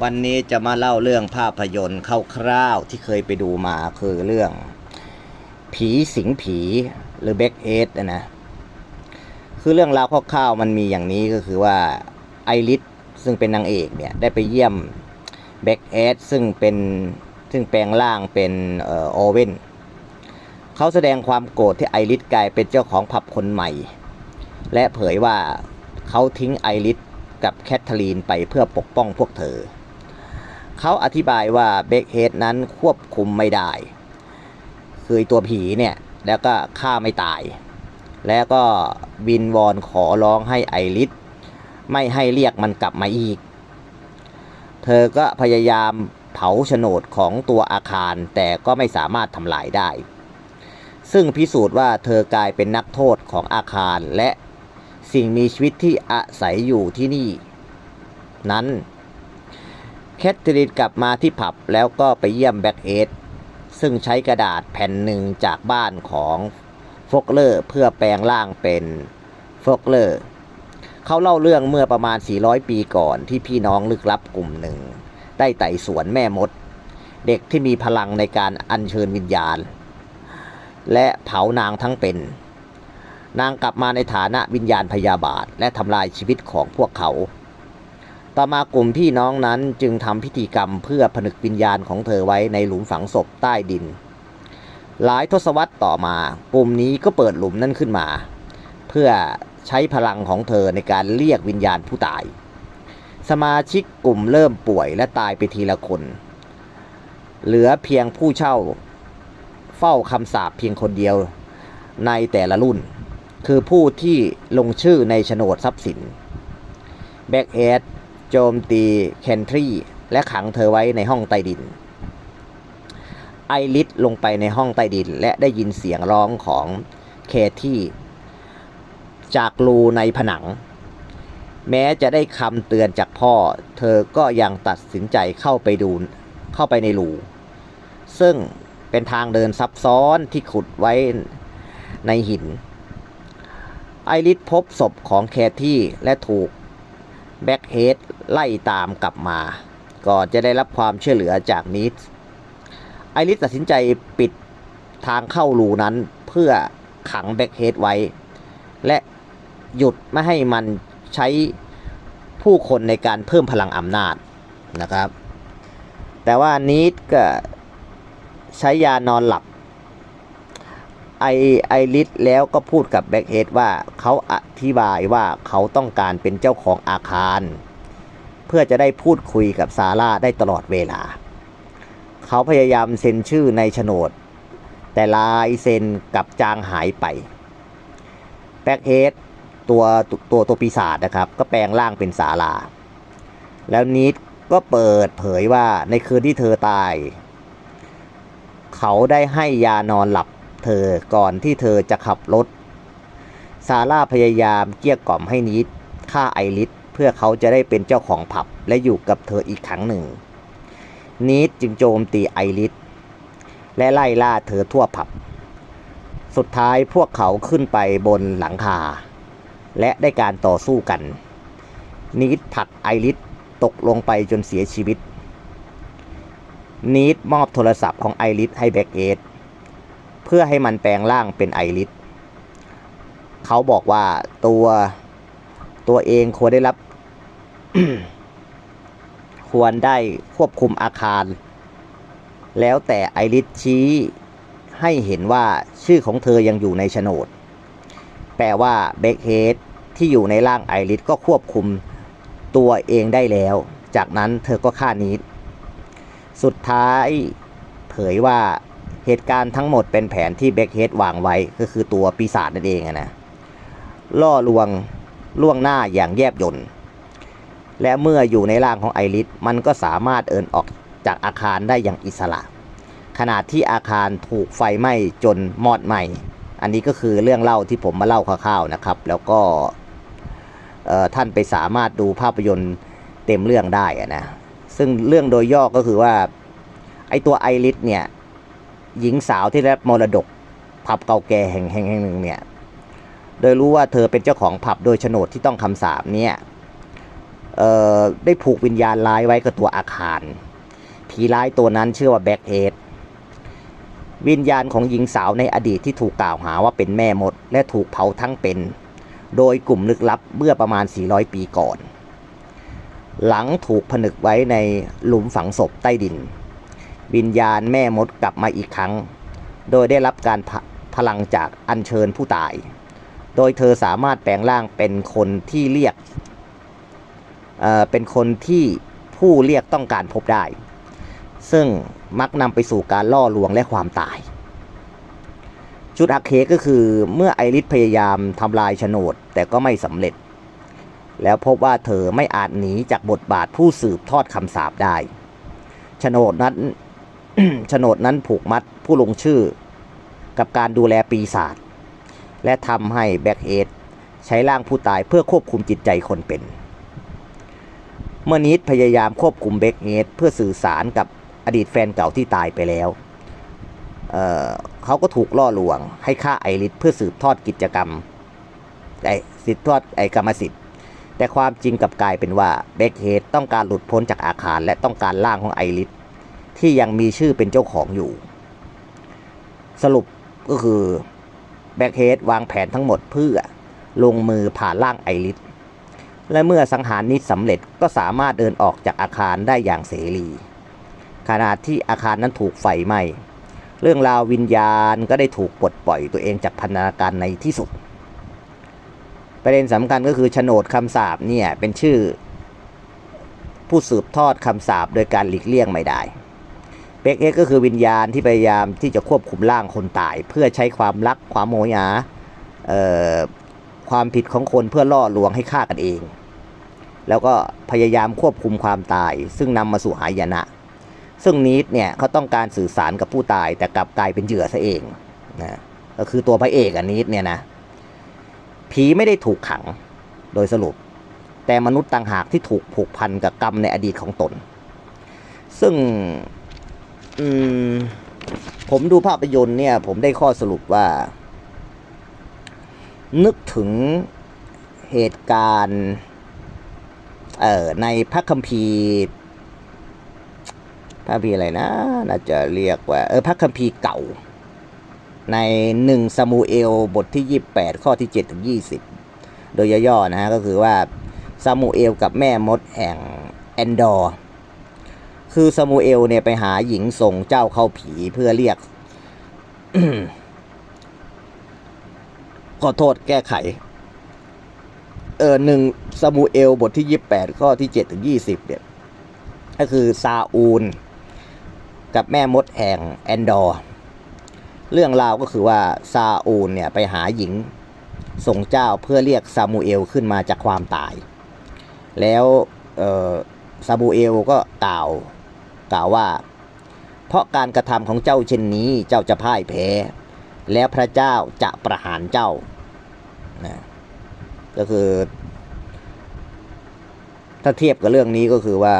วันนี้จะมาเล่าเรื่องภาพยนตร์คร่าวๆที่เคยไปดูมาคือเรื่อง ผีสิงผีหรือเบคเอสนะนะคือเรื่องราวคร่าวๆมันมีอย่างนี้ก็คือว่าไอริสซึ่งเป็นนางเอกเนี่ยได้ไปเยี่ยมเบคเอสซึ่งเป็นซึ่งแปลงร่างเป็นเอ่อโอเว่นเขาแสดงความโกรธที่ไอริสกลายเป็นเจ้าของผับคนใหม่ และเผยว่าเขาทิ้งไอริสกับแคทเธอรีนไปเพื่อปกป้องพวกเธอ เขาอธิบายว่าเบคเฮดนั้นควบคุมไม่ได้ คือตัวผีเนี่ยแล้วก็ฆ่าไม่ตาย แล้วก็วินวอนขอร้องให้ไอริสไม่ให้เรียกมันกลับมาอีก เธอก็พยายามเผาโฉนดของตัวอาคารแต่ก็ไม่สามารถทำลายได้ ซึ่งพิสูจน์ว่าเธอกลายเป็นนักโทษของอาคารและสิ่งมีชีวิตที่อาศัยอยู่ที่นี่ นั้น แคทเธอรีนกลับมาที่ผับแล้วก็ไปเยี่ยมแบ็กเฮดซึ่งใช้กระดาษแผ่นหนึ่งจากบ้านของโฟกเลอร์เพื่อแปลงร่างเป็นโฟกเลอร์เขาเล่าเรื่องเมื่อประมาณ 400 ปีก่อนที่พี่น้องลึกลับกลุ่มหนึ่ง ได้ไต่สวนแม่มด เด็กที่มีพลังในการอัญเชิญวิญญาณ และเผานางทั้งเป็น นางกลับมาในฐานะวิญญาณพยาบาท และทำลายชีวิตของพวกเขา ต่อมากลุ่มพี่น้องนั้นจึงทำพิธีกรรมเพื่อผนึกวิญญาณของเธอไว้ในหลุมฝังศพใต้ดิน หลายทศวรรษต่อมา กลุ่มนี้ก็เปิดหลุมนั้นขึ้นมา เพื่อใช้พลังของเธอในการเรียกวิญญาณผู้ตาย สมาชิกกลุ่มเริ่มป่วยและตายไปทีละคน เหลือเพียงผู้เช่า เฝ้าคำสาปเพียงคนเดียวในแต่ละรุ่น คือผู้ที่ลงชื่อในโฉนดทรัพย์สินแบ็กเฮด โจมตีเคนทรีและขังเธอไว้ในห้องใต้ดิน ไอริสลงไปในห้องใต้ดิน และได้ยินเสียงร้องของเคที่ จากรูในผนัง แม้จะได้คำเตือนจากพ่อ เธอก็ยังตัดสินใจเข้าไปดูเข้าไปในรูซึ่งเป็นทางเดินซับซ้อนที่ขุดไว้ในหิน ไอริสพบศพของแคที่และถูก แบ็กเฮดไล่ตามกลับมา ก่อนจะได้รับความช่วยเหลือจากนิดไอริสตัดสินใจปิดทางเข้ารูนั้นเพื่อขังแบ็กเฮดไว้ และหยุดไม่ให้มันใช้ผู้คนในการเพิ่มพลังอำนาจนะครับ แต่ว่านิดก็ใช้ยานอนหลับ ไอไอริสแล้วก็พูดกับแบ็กเฮดว่าเขาอธิบายว่าเขาต้องการเป็นเจ้าของอาคาร เพื่อจะได้พูดคุยกับซาร่าได้ตลอดเวลา เขาพยายามเซ็นชื่อในโฉนด แต่ลายเซ็นกับจางหายไปแบ็กเฮดตัวตัวตัวปีศาจนะครับ ก็แปลงร่างเป็นซาร่าแล้วนิดก็เปิดเผยว่าในคืนที่เธอตาย เขาได้ให้ยานอนหลับ เธอก่อนที่เธอจะขับรถ ซาร่าพยายามเกลี้ยกล่อมให้นิดฆ่าไอริสเพื่อเขาจะได้เป็นเจ้าของผับและอยู่กับเธออีกครั้งหนึ่ง นิดจึงโจมตีไอริสและไล่ล่าเธอทั่วผับ สุดท้ายพวกเขาขึ้นไปบนหลังคา และได้การต่อสู้กัน นิดผลักไอริสตกลงไปจนเสียชีวิต นิดมอบโทรศัพท์ของไอริสให้แบ็กเอด พื่อให้มันแปลงร่างเป็นไอริสเขาบอกว่าตัวตัวเองควรได้รับ ควรได้ควบคุมอาคาร แล้วแต่ไอริสชี้ให้เห็นว่าชื่อของเธอยังอยู่ในโฉนด แปลว่าเบคเฮดที่อยู่ในร่างไอริสก็ควบคุมตัวเองได้แล้ว จากนั้นเธอก็ฆ่านิด สุดท้ายเผยว่า เหตุการณ์ทั้งหมดเป็นแผนที่เบคเฮดวางไว้ก็คือตัวปีศาจนั่นเองอะนะล่อลวงล่วงหน้าอย่างแยบยลและเมื่ออยู่ในร่างของไอริสมันก็สามารถเอินออกจากอาคารได้อย่างอิสระ ขณะที่อาคารถูกไฟไหม้จนมอดไหม้อันนี้ก็คือเรื่องเล่าที่ผมมาเล่าคร่าวๆนะครับ แล้วก็ท่านไปสามารถดูภาพยนตร์เต็มเรื่องได้อะนะซึ่งเรื่องโดยย่อก็คือว่าไอตัวไอริสเนี่ย หญิงสาวที่รับมรดกผับเก่าแก่แห่งแห่งหนึ่งเนี่ย โดยรู้ว่าเธอเป็นเจ้าของผับโดยโฉนดที่ต้องคำสาปเนี่ยได้ผูกวิญญาณร้ายไว้กับตัวอาคาร ผีร้ายตัวนั้นชื่อว่าแบ็กเฮดวิญญาณของหญิงสาวในอดีตที่ถูกกล่าวหาว่าเป็นแม่มด และถูกเผาทั้งเป็น โดยกลุ่มลึกลับเมื่อประมาณ 400 ปีก่อน หลังถูกผนึกไว้ในหลุมฝังศพใต้ดิน วิญญาณแม่มดกลับมาอีกครั้ง โดยได้รับการพพลังจากอัญเชิญผู้ตาย โดยเธอสามารถแปลงร่างเป็นคนที่เรียกเอ่อเป็นคนที่ผู้เรียกต้องการพบได้ ซึ่งมักนำไปสู่การล่อลวงและความตายชุดอาเคก็คือเมื่อไอริสพยายามทำลายโฉนดแต่ก็ไม่สำเร็จ แล้วพบว่าเธอไม่อาจหนีจากบทบาทผู้สืบทอดคำสาปได้โฉนดนั้น โฉนดนั้นผูกมัดผู้ลงชื่อ กับการดูแลปีศาจและทำให้แบ็กเฮดใช้ร่างผู้ตายเพื่อควบคุมจิตใจคนเป็น เมื่อนิดพยายามควบคุมแบ็กเฮดเพื่อสื่อสารกับอดีตแฟนเก่าที่ตายไปแล้วเเขาก็ถูกล่อลวงให้ฆ่าไอริสเพื่อสืบทอดกิจกรรมไอสืบทอดไอกรรมสิทธิ์ แต่ความจริงกับกลายเป็นว่าเบคเฮดต้องการหลุดพ้นจากอาคารและต้องการร่างของไอริส ที่ยังมีชื่อเป็นเจ้าของอยู่ สรุปก็คือแบ็คเฮดวางแผนทั้งหมดเพื่อลงมือผ่าร่างไอริสและเมื่อสังหารนิดสำเร็จก็สามารถเดินออกจากอาคารได้อย่างเสรี ขณะที่อาคารนั้นถูกไฟไหม้เรื่องราววิญญาณก็ได้ถูกปลดปล่อยตัวเองจากพันธนาการในที่สุด ประเด็นสำคัญก็คือโฉนดคำสาปเนี่ยเป็นชื่อ ผู้สืบทอดคำสาปโดยการหลีกเลี่ยงไม่ได้ เบกเอ็กก็คือวิญญาณที่พยายามที่จะควบคุมร่างคนตาย เพื่อใช้ความรักความโมยาความผิดของคนเพื่อล่อลวงให้ฆ่ากันเอง แล้วก็พยายามควบคุมความตาย ซึ่งนำมาสู่หายนะ ซึ่งนีดเนี่ยเขาต้องการสื่อสารกับผู้ตาย แต่กลับกลายเป็นเหยื่อซะเองนะก็คือตัวพระเอกอันนีดเนี่ยนะผีไม่ได้ถูกขังโดยสรุป แต่มนุษย์ต่างหากที่ถูกผูกพันกับกรรมในอดีตของตน ซึ่ง อืม ผมดูภาพยนตร์เนี่ย ผมได้ข้อสรุปว่า นึกถึงเหตุการณ์ เอ่อ ในพระคัมภีร์พระคัมภีร์อะไรนะ น่าจะเรียกว่า เออ พระคัมภีร์เก่า ในหนึ่งซามูเอล บทที่28ข้อที่7ถึง20โดยย่อๆนะฮะ ก็คือว่าซามูเอลกับแม่มดแห่งแอนดอร์ คือซามูเอลเนี่ยไปหาหญิงส่งเจ้าเข้าผีเพื่อเรียก ขอโทษแก้ไข เออหนึ่งซามูเอลบทที่28ข้อที่7ถึง20เนี่ย ก็คือซาอูล กับแม่มดแห่งแอนดอร์เรื่องราวก็คือว่าซาอูลเนี่ยไปหาหญิงส่งเจ้าเพื่อเรียกซามูเอลขึ้นมาจากความตาย แล้วเออซามูเอลก็กล่าว กล่าวว่า เพราะการกระทำของเจ้าเช่นนี้เจ้าจะพ่ายแพ้ แล้วพระเจ้าจะประหารเจ้านะก็คือ ถ้าเทียบกับเรื่องนี้ก็คือว่า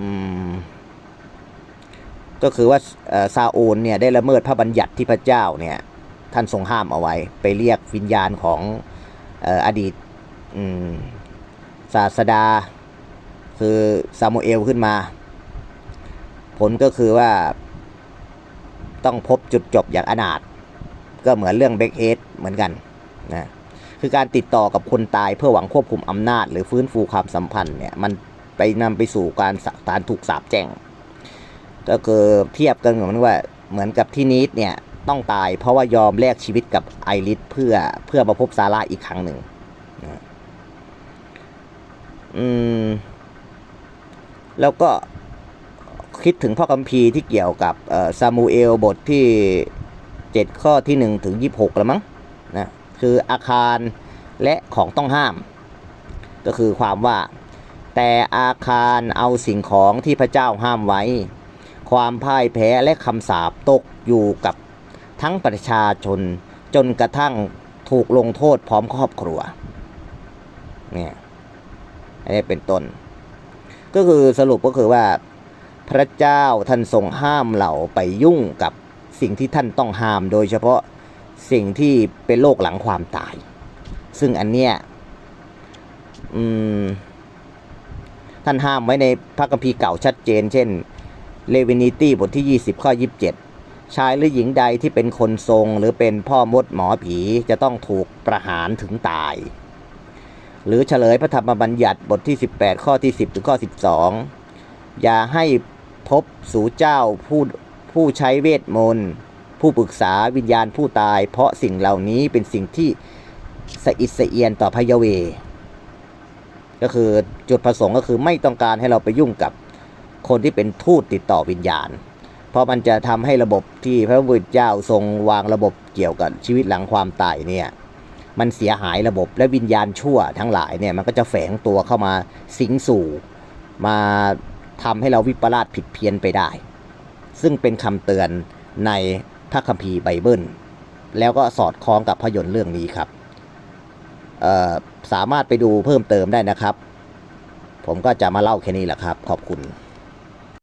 อืมก็คือว่าซาโอนเนี่ยได้ละเมิดพระบัญญัติที่พระเจ้าเนี่ยท่านทรงห้ามเอาไว้ ไปเรียกวิญญาณของอออดีตศาสดา คือซามูเอลขึ้นมา ผลก็คือว่า ต้องพบจุดจบอย่างอนาถก็เหมือนเรื่องเบคเฮดเหมือนกันนะคือการติดต่อกับคนตายเพื่อหวังควบคุมอำนาจ หรือฟื้นฟูความสัมพันธ์เนี่ยมันไปนำไปสู่การสการถูกสาปแช่งก็คือเทียบกันเหมือนว่าเหมือนกับที่นีดเนี่ยต้องตายเพราะว่ายอมแลกชีวิตกับไอริสเพื่อเพื่อมาพบซาร่าอีกครั้งหนึ่งนะอืม แล้วก็คิดถึงพ่อคัมภีร์ที่เกี่ยวกับซามูเอลบทที่ 7 ข้อที่ 1 ถึง 26แล้วมั้งนะคืออาคารและของต้องห้าม ก็คือความว่าแต่อาคารเอาสิ่งของที่พระเจ้าห้ามไว้ ความพ่ายแพ้และคำสาปตกอยู่กับทั้งประชาชนจนกระทั่งถูกลงโทษพร้อมครอบครัวเนี่ยอันนี้เป็นต้น ก็คือสรุปก็คือว่า พระเจ้าท่านทรงห้ามเราไปยุ่งกับสิ่งที่ท่านต้องห้าม โดยเฉพาะสิ่งที่เป็นโลกหลังความตาย ซึ่งอันเนี้ยท่านห้ามไว้ในพระคัมภีร์เก่าชัดเจน เช่นเลวินิตี้บทที่ 20 ข้อ 27 ชายหรือหญิงใดที่เป็นคนทรงหรือเป็นพ่อมดหมอผีจะต้องถูกประหารถึงตาย หรือเฉลยพระธรรมบัญญัติบทที่ 18 ข้อที่ 10 ถึงข้อ 12 อย่าให้พบสู่เจ้าผู้ผู้ใช้เวทมนต์ผู้ปรึกษาวิญญาณผู้ตาย เพราะสิ่งเหล่านี้เป็นสิ่งที่สะอิดสะเอียนต่อพระยะเว ก็คือจุดประสงค์ก็คือไม่ต้องการให้เราไปยุ่งกับคนที่เป็นทูตติดต่อวิญญาณ เพราะมันจะทำให้ระบบที่พระพุทธเจ้าทรงวางระบบเกี่ยวกับชีวิตหลังความตายเนี่ย มันเสียหายระบบและวิญญาณชั่วทั้งหลายเนี่ยมันก็จะแฝงตัวเข้ามาสิงสู่ มาทำให้เราวิปลาสผิดเพี้ยนไปได้ ซึ่งเป็นคำเตือนในพระคัมภีร์ไบเบิล แล้วก็สอดคล้องกับภาพยนตร์เรื่องนี้ครับ สามารถไปดูเพิ่มเติมได้นะครับ ผมก็จะมาเล่าแค่นี้แหละครับ ขอบคุณ